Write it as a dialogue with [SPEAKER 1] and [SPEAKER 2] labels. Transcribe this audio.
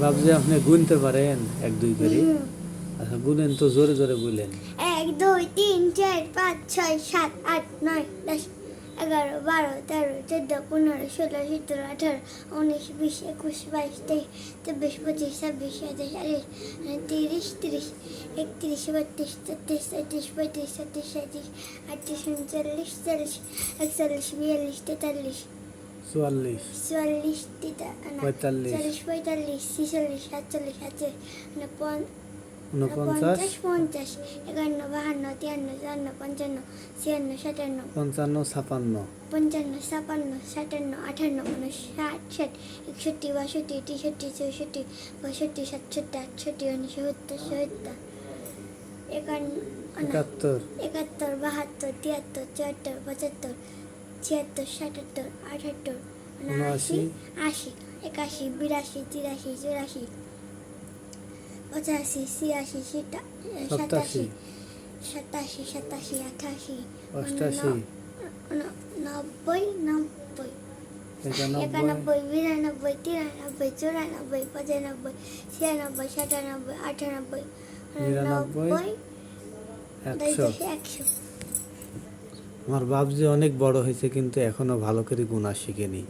[SPEAKER 1] বাবুজি আপনি গুনতে পারেন এক দুই করে আচ্ছা গুনেন তো জোরে জোরে বললেন
[SPEAKER 2] এক দুই তিন চার পাঁচ ছয় সাত আট নয় দশ এগারো বারো তেরো চোদ্দো পনেরো ষোলো সতেরো আঠারো উনিশ বিশ একুশ বাইশ তেইশ চব্বিশ পঁচিশ ছাব্বিশ সাতাশ আঠাশ তিরিশ তিরিশ একত্রিশ বত্রিশ তেত্রিশ চৌত্রিশ পঁয়ত্রিশ ছত্রিশ সাঁত্রিশ আটত্রিশ উনচল্লিশ চল্লিশ একচল্লিশ বিয়াল্লিশ তেতাল্লিশ চুয়াল্লিশ চুয়াল্লিশ
[SPEAKER 1] মানে পঁয়তাল্লিশ
[SPEAKER 2] চল্লিশ পঁয়তাল্লিশ ছিচল্লিশ সাতচল্লিশ সাতচল্লিশ মানে পঞ্চাশ পঞ্চাশ একান্ন বাহান্ন তিয়ান্ন চুয়ান্ন পঞ্চান্ন ছিয়ান্ন সাতান্ন
[SPEAKER 1] পঞ্চান্ন ছাপান্ন
[SPEAKER 2] পঞ্চান্ন ছাপান্ন সাতান্ন আঠান্ন উনষাট মানে ষাট একষট্টি বাষট্টি তেষট্টি চৌষট্টি পঁয়ষট্টি সাতষট্টি আটষট্টি উনসত্তর সত্তর একান্ন একাত্তর একাত্তর বাহাত্তর তিয়াত্তর চুয়াত্তর পঁচাত্তর ছিয়াত্তর সাতাত্তর আটাত্তর উনআশি আশি একাশি বিরাশি তিরাশি চুরাশি পঁচাশি ছিয়াশি সাতাশি সাতাশি সাতাশি আঠাশি অষ্টাশি নব্বই নব্বই একানব্বই বিরানব্বই তিরানব্বই চুরানব্বই পঁচানব্বই ছিয়ানব্বই সাতানব্বই আটানব্বই
[SPEAKER 1] নব্বই একশো আমার বাপ যে অনেক বড় হয়েছে কিন্তু এখনও ভালো করে গুণা শিখেনি